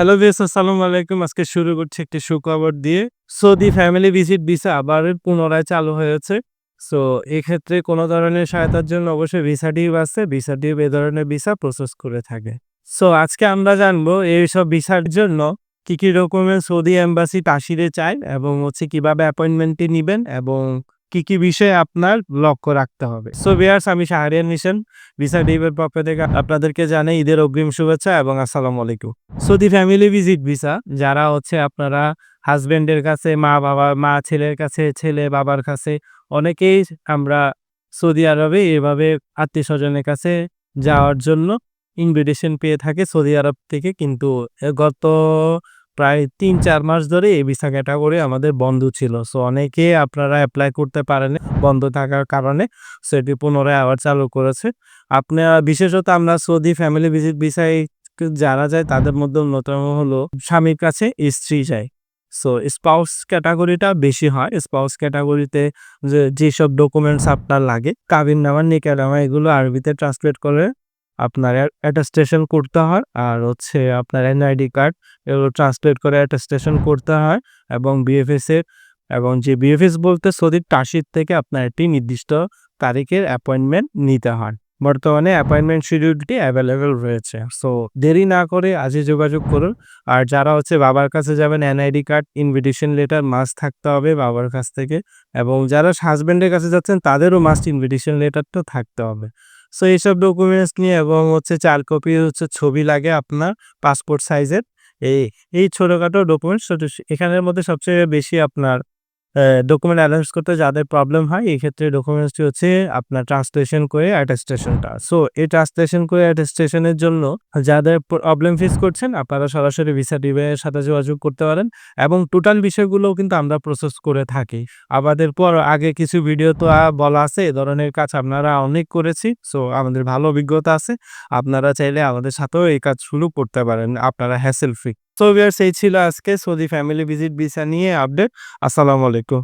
Hello views আসসালামু আলাইকুম। আজকে শুরু করছি একটি সুখবর দিয়ে। সৌদি ফ্যামিলি ভিজিট ভিসা আবার পুনরায় চালু হয়েছে। সো এক্ষেত্রে কোনো ধরনের সহায়তার জন্য অবশ্যই ভিসা টিউব আছে। ভিসা টিউব এ ধরনের ভিসা প্রসেস করে থাকে। সো আজকে আমরা জানব এইসব ভিসার জন্য কী কী রকমের সৌদি এম্বাসি তাসিরে চায় এবং হচ্ছে কীভাবে অ্যাপয়েন্টমেন্টটি নেবেন এবং কি কি বিষয়ে আপনার লক্ষ্য রাখতে হবে। সো বিয়ার্স আমি শাহরিয়ার মিশন ভিসা টিউবের পক্ষ থেকে আপনাদেরকে জানাই ঈদের অগ্রিম শুভেচ্ছা এবং আসসালামু আলাইকুম। সৌদি ফ্যামিলি ভিজিট ভিসা যারা হচ্ছে আপনারা হাজবেন্ডের কাছে, মা বাবা, মা ছেলের কাছে, ছেলে বাবার কাছে, অনেকেই আমরা সৌদি আরবে এভাবে আত্মীয় স্বজনের কাছে যাওয়ার জন্য ইনভিটেশন পেয়ে থাকে। সৌদি আরব থেকে কিন্তু, গত প্রায় তিন চার মাস ধরে এই ভিসা ক্যাটাগরি আমাদের বন্ধ ছিল। সো অনেকে আপনারা অ্যাপ্লাই করতে পারেন, বন্ধ থাকার কারণে সেটি পুনরায় আবার চালু করেছে। আপনারা বিশেষত আমরা সৌদি ফ্যামিলি ভিজিট ভিসায় যারা যায় তাদের মধ্যে অন্যতম হলো স্বামীর কাছে স্ত্রী যায়। সো স্পাউস ক্যাটাগরিটা বেশি হয়। স্পাউস ক্যাটাগরিতে যে, যেসব ডকুমেন্টস আপনার লাগে, কাবিন নামা নিকানামা এগুলো আরবিতে ট্রান্সলেট করে আপনার অ্যাটাস্টেশন করতে হয়। আর হচ্ছে আপনার এনআইডি কার্ড এগুলো ট্রান্সলেট করে অ্যাটাস্টেশন করতে হয়। এবং বিএফএস এর, এবং যে বিএফএস বলতে সৌদির টাসির থেকে আপনার একটি নির্দিষ্ট তারিখের অ্যাপয়েন্টমেন্ট নিতে হয়। বর্তমানে অ্যাপয়েন্টমেন্ট শিডিউলটি অ্যাভেলেবেল রয়েছে। সো দেরি না করে আজই যোগাযোগ করুন। আর যারা হচ্ছে বাবার কাছে যাবেন NID card invitation letter must থাকতে হবে বাবার কাছ থেকে। এবং যারা হাজব্যান্ডের কাছে যাচ্ছেন, তাদেরও মাস্ট ইনভিটেশন লেটারটা থাকতে হবে। সো এইসব ডকুমেন্টস নিয়ে এবং হচ্ছে চার কপি হচ্ছে ছবি লাগে আপনার পাসপোর্ট সাইজের এই এই ছোটোখাটো ডকুমেন্টস এখানের মধ্যে সবচেয়ে বেশি আপনার ডকুমেন্ট অ্যারেঞ্জ করতে যাদের প্রবলেম হয়, এই ক্ষেত্রে ডকুমেন্টসটি হচ্ছে আপনার ট্রান্সলেশন করে অ্যাটাস্টেশনটা সো এই ট্রান্সলেশন করে অ্যাটাস্টেশনের জন্য যাদের প্রবলেম ফেস করছেন, আপনারা সরাসরি ভিসা টিমের সাথে যোগাযোগ করতে পারেন এবং টোটাল বিষয়গুলোও কিন্তু আমরা প্রসেস করে থাকি। আমাদের পর আগে কিছু ভিডিও তো বলা আছে, এ ধরনের কাজ আপনারা অনেক করেছি সো আমাদের ভালো অভিজ্ঞতা আছে। আপনারা চাইলে আমাদের সাথেও এই কাজ শুরু করতে পারেন, আপনারা হ্যাসেল ফ্রি সো ভিউয়ার্স এই ছিল আজকে সৌদি ফ্যামিলি ভিজিট ভিসা নিয়ে আপডেট আসসালামু আলাইকুম